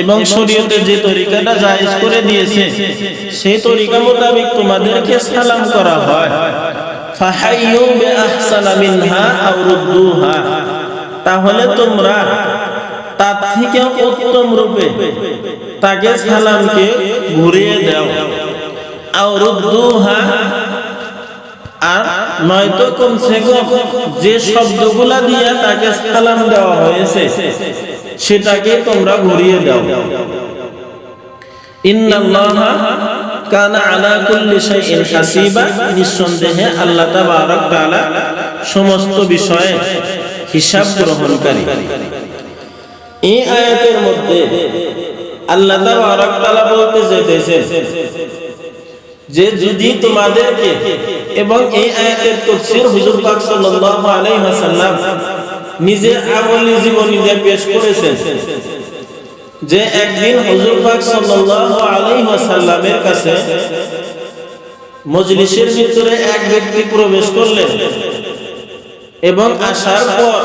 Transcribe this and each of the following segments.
এবং শরীয়তে যে তরিকাটা জায়েজ করে দিয়েছে, সেই তরিকা মোতাবেক তোমাদেরকে সালাম করা হয়। ফাহাইয়ু বিআহসানা মিনহা আও রুদ্দুহা। তাহলে তোমরা তার থেকে উত্তম রূপে তাকে সালামকে ঘুরিয়ে দাও। আও রুদ্দুহা আর নয়তো কমসে কম যে শব্দগুলা দিয়ে তাকে সালাম দেওয়া হয়েছে, সেটাকে তোমরা ঘুরিয়ে দাও। নিঃসন্দেহে আল্লাহ সমস্ত বিষয়ে হিসাব গ্রহণকারী। এই আয়াতের মধ্যে আল্লাহ বলতে যেতেছে যে যদি তোমাদেরকে এবং এই আয়াতের তাফসীর হুজুর পাক সাল্লাল্লাহু আলাইহি ওয়াসাল্লাম নিজে আমলি জীবনীতে পেশ করেছেন, যে একদিন হুজুর পাক সাল্লাল্লাহু আলাইহি ওয়াসাল্লামের কাছে মজলিসের ভিতরে এক ব্যক্তি প্রবেশ করলেন এবং আসার পর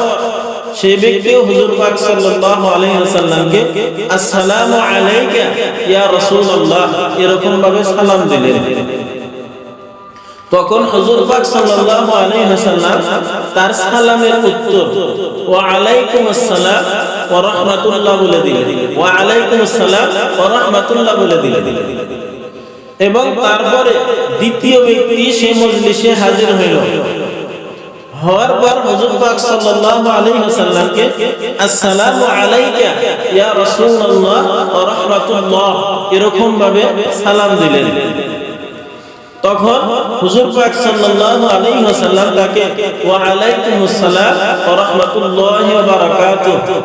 সেই ব্যক্তি হুজুর পাক সাল্লাল্লাহু আলাইহি ওয়াসাল্লামকে, আসসালামু আলাইকা ইয়া রাসূলুল্লাহ এরকম ভাবে সালাম দিলেন। তখন হুজুর পাক সাল্লাল্লাহু আলাইহি ওয়াসাল্লাম তার সালামের উত্তর, ওয়া আলাইকুম আসসালাম ওয়া রাহমাতুল্লাহ বলে দিলেন। ওয়া আলাইকুম আসসালাম ওয়া রাহমাতুল্লাহ বলে দিলেন। এবং তারপরে দ্বিতীয় ব্যক্তি সেই মজলিসে হাজির হইল। হওয়ার পর হুজুর পাক সাল্লাল্লাহু আলাইহি ওয়াসাল্লামকে, আসসালামু আলাইকা ইয়া রাসূলুল্লাহ ওয়া রাহমাতুল্লাহ। এরকম ভাবে সালাম দিলেন। তখন হুজুর পাক সাল্লাল্লাহু আলাইহি ওয়াসাল্লাম তাকে, ওয়া আলাইকুমুস সালাম ওয়া রাহমাতুল্লাহি ওয়া বারাকাতুহু।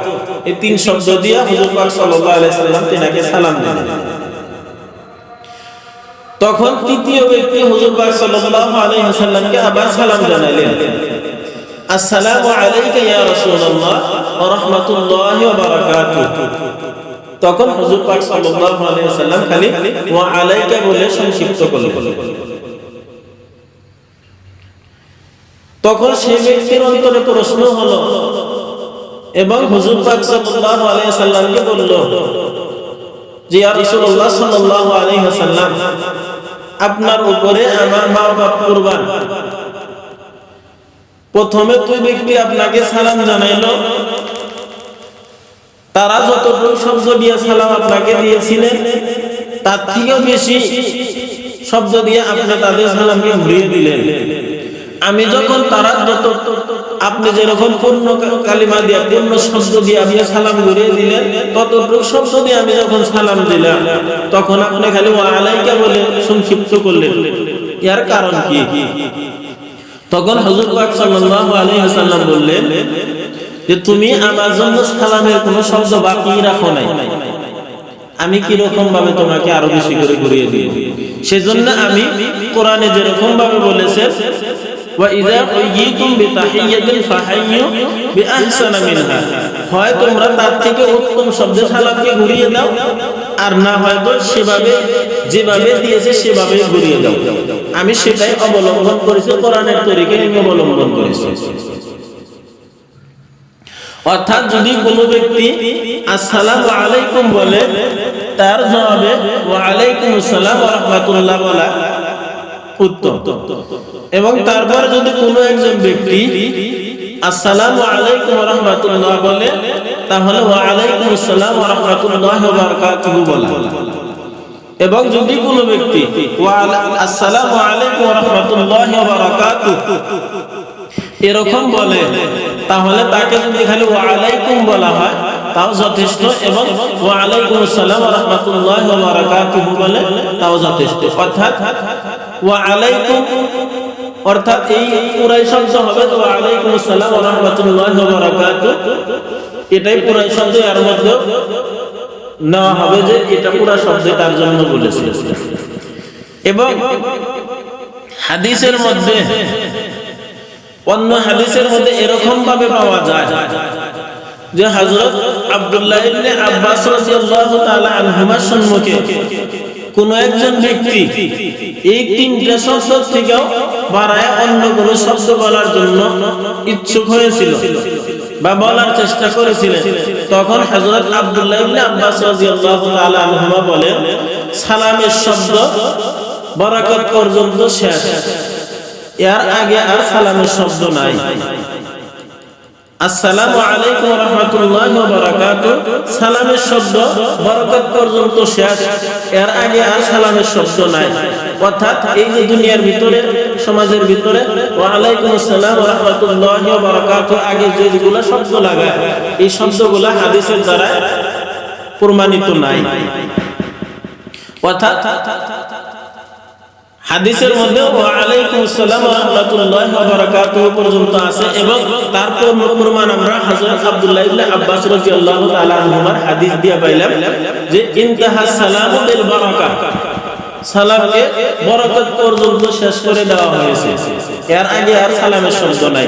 এই তিন শব্দ দিয়ে হুজুর পাক সাল্লাল্লাহু আলাইহি ওয়াসাল্লাম তিনাকে সালাম দিলেন। তখন তৃতীয় ব্যক্তি হুজুর পাক সাল্লাল্লাহু আলাইহি ওয়াসাল্লামকে আবার সালাম জানালেন। আসসালামু আলাইকা ইয়া রাসূলুল্লাহ ওয়া রাহমাতুল্লাহি ওয়া তখন হুজুর পাক সাল্লাল্লাহু আলাইহি ওয়াসাল্লাম খালি ওয়া আলাইকা বলে সংক্ষিপ্ত করলেন। তখন ব্যক্তির অন্তরে প্রশ্ন হলো এবং হুজুর পাক সাল্লাল্লাহু আলাইহি বলল যে, ইয়া রাসূলুল্লাহ সাল্লাল্লাহু আলাইহি আপনার উপরে আমার মা বাপ কুরবান। প্রথমে তুই ব্যক্তি আপনাকে সালাম জানাইলো। তারা যতটুকু শব্দ দিয়ে সালাম আপনাকে দিয়েছিলেন, তার থেকেও বেশি শব্দ দিয়ে আপনি তাদের সালামকে ঘুরিয়ে দিলেন। আমি যখন তারা যত আপনি যেরকম পূর্ণ কালিমা দিয়ে, পূর্ণ শব্দ দিয়ে আপনি সালাম ঘুরিয়ে দিলেন, ততটুকু শব্দ দিয়ে আমি যখন সালাম দিলাম, তখন আপনি খালি আলাইকা বলে সংক্ষিপ্ত করলেন। এর কারণ কি? তখন হযরত পাক সাল্লাল্লাহু আলাইহি ওয়াসাল্লাম বললেন যে তুমি আমার জন্য সালামের কোনো শব্দ বাকি রাখো নাই আমি কি রকম ভাবে তোমাকে আরো বেশি করে ঘুরিয়ে দিব সেজন্য আমি কোরআনে যেরকম ভাবে বলেছে وَإِذَا حُيِّيتُمْ بِتَحِيَّةٍ فَحَيُّوا بِأَحْسَنَ مِنْهَا হয় তোমরা তার থেকে উত্তম শব্দে সালামকে ঘুরিয়ে দাও আর না হয়তো সেভাবে যেভাবে দিয়েছে সেভাবে ঘুরিয়ে দাও। আমি সেটাই অবলম্বন করেছি, কোরআনের তরিকায় আমি অবলম্বন করেছি। অর্থাৎ যদি কোনো ব্যক্তি আসসালামু আলাইকুম বলে, তার জবাবে ওয়া আলাইকুম আসসালাম রাহমাতুল্লাহ বলা উত্তম। এবং তারপর যদি কোনো একজন ব্যক্তি আসসালামু আলাইকুম ওয়া রাহমাতুল্লাহ বলে, তাহলে ওয়া আলাইকুম আসসালাম ওয়া রাহমাতুল্লাহ ওয়া বারাকাতুহু বলা। এবং যদি কোনো ব্যক্তি ওয়া আসসালামু আলাইকুম ওয়া রাহমাতুল্লাহ ওয়া বারাকাতুহু এরকম বলে, তাহলে তাকে যদি খালি ওয়া আলাইকুম বলা হয়, তাও যথেষ্ট। এবং ওয়া আলাইকুম আসসালাম ওয়া রাহমাতুল্লাহি ওয়া বারাকাতুহু বলে, তাও যথেষ্ট। অর্থাৎ ওয়া আলাইকুম অর্থাৎ এই পুরাই শব্দ হবে। তো আলাইকুম আসসালাম ওয়া রাহমাতুল্লাহি ওয়া বারাকাতুহু এটাই পুরাই শব্দ, এর মধ্যে নেওয়া হবে যে এটা পুরা শব্দে তার জন্য বলেছে। এবং হাদিসের মধ্যে, অন্য হাদিসের মধ্যে এরকম ভাবে পাওয়া যায় যে হযরত আব্দুল্লাহ ইবনে আব্বাস রাদিয়াল্লাহু তাআলা আনহুমার সম্মুখে কোন একজন ব্যক্তি এই তিনটা শব্দ থেকেও বাড়ায় অন্য কোন শব্দ বলার জন্য ইচ্ছুক হয়েছিল বা বলার চেষ্টা করেছিলেন। তখন হযরত আব্দুল্লাহ ইবনে আব্বাস রাদিয়াল্লাহু তাআলা আনহুমা বলেন, সালামের শব্দ বরাকত পর্যন্ত শেষ। এর আগে আর সালামের শব্দ নাই। আসসালামু আলাইকুম রহমতুল্লাহ বারাকাতু। সালামের শব্দ বরকত পর্যন্ত শেষ। এর আগে আর সালামের শব্দ নাই। অর্থাৎ এই যে দুনিয়ার ভিতরে সমাজের ভিতরে ওয়া আসসালাম ওয়া রাহমাতুল্লাহি ওয়া আগে যেগুলো শব্দ লাগায়, এই শব্দগুলো হাদিসের দ্বারা প্রমাণিত নাই। অর্থাৎ হাদিসের মধ্যে আসসালাম ওয়া রাহমাতুল্লাহি ওয়া পর্যন্ত আছে এবং তারপর প্রমাণ আমরা হযরত আব্দুল্লাহ ইবনে আব্বাস রাদিয়াল্লাহু তাআলা আনহুমার হাদিস দিয়া পাইলাম যে ইনতাহা সালামু বিল সালামকে বরকত পর্যন্ত শেষ করে দেওয়া হয়েছে। এর আগে আর সালামের শব্দ নাই।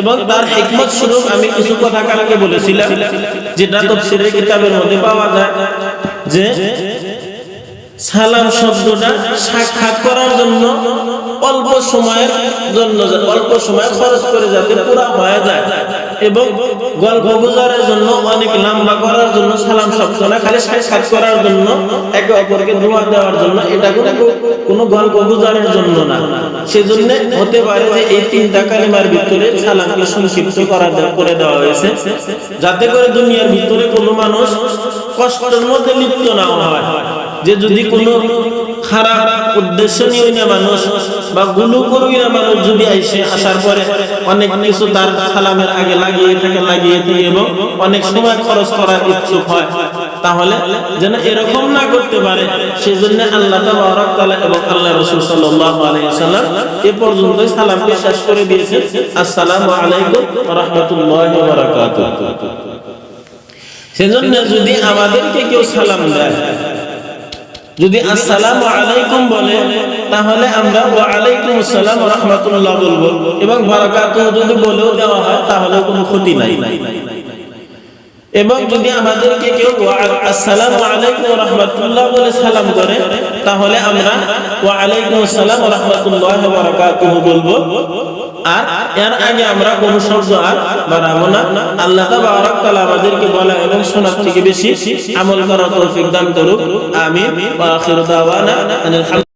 এবং তার হিকমত স্বরূপ আমি কিছু কথা কালকে বলেছিলাম, যেটা তাফসীরের কিতাবের মধ্যে পাওয়া যায়, যে সালাম শব্দটা সাক্ষাৎ করার জন্য অল্প সময়ের জন্য, অল্প সময় খরচ করে যাতে পুরা হয়ে যায়। এবং গল্প গুজারের জন্য, অনেক লম্বা করার জন্য, সালাম না খালি সাক্ষাৎ করার জন্য, একে অপরকে দোয়া দেওয়ার জন্য, এটা কোনো গল্প গুজারের জন্য না। সেজন্য হতে পারে যে এই তিনটা কালিমার ভিতরে সালামকে সংক্ষিপ্ত করা করে দেওয়া হয়েছে, যাতে করে দুনিয়ার ভিতরে কোনো মানুষ কষ্টের মধ্যে লিপ্ত না হয়। যে যদি কোনো খারাপ উদ্দেশ্য নিয়ে মানুষ বা গুলো করবি না মানুষ যদি আইসে, আসার পরে অনেক কিছু তার সালামের আগে লাগিয়ে থাকে লাগিয়ে থাকে এবং অনেক সময় খরচ করার ইচ্ছুক হয়। তাহলে যেন এরকম না করতে পারে, সেজন্য আল্লাহ এবং আল্লাহ এ পর্যন্ত সালামকে শেষ করে আলাইকুম সেজন্য যদি আমাদেরকে কেউ সালাম দেয়, যদি আসসালামু আলাইকুম বলে তাহলে আমরা ওয়া আলাইকুম আসসালাম রাহমাতুল্লাহ বলব। এবং বারাকাতুহু যদি বলেও দেওয়া হয় তাহলে কোনো ক্ষতি নাই। এবং যদি আমাদেরকে কেউ আসসালামু আলাইকুম রাহমাতুল্লাহ বলে সালাম করে, তাহলে আমরা ওয়া আলাইকুম আসসালাম রাহমাতুল্লাহ ওয়া বারাকাতুহু বলব। আর এর আগে আমরা কোন শব্দ আর বাড়াবো না। আল্লাহ তাবারক তাআলা আমাদেরকে বলা এবং শোনার থেকে বেশি আমল করার তৌফিক দান করুক। আমিন। ওয়া আখিরু দাওয়ানা হামদ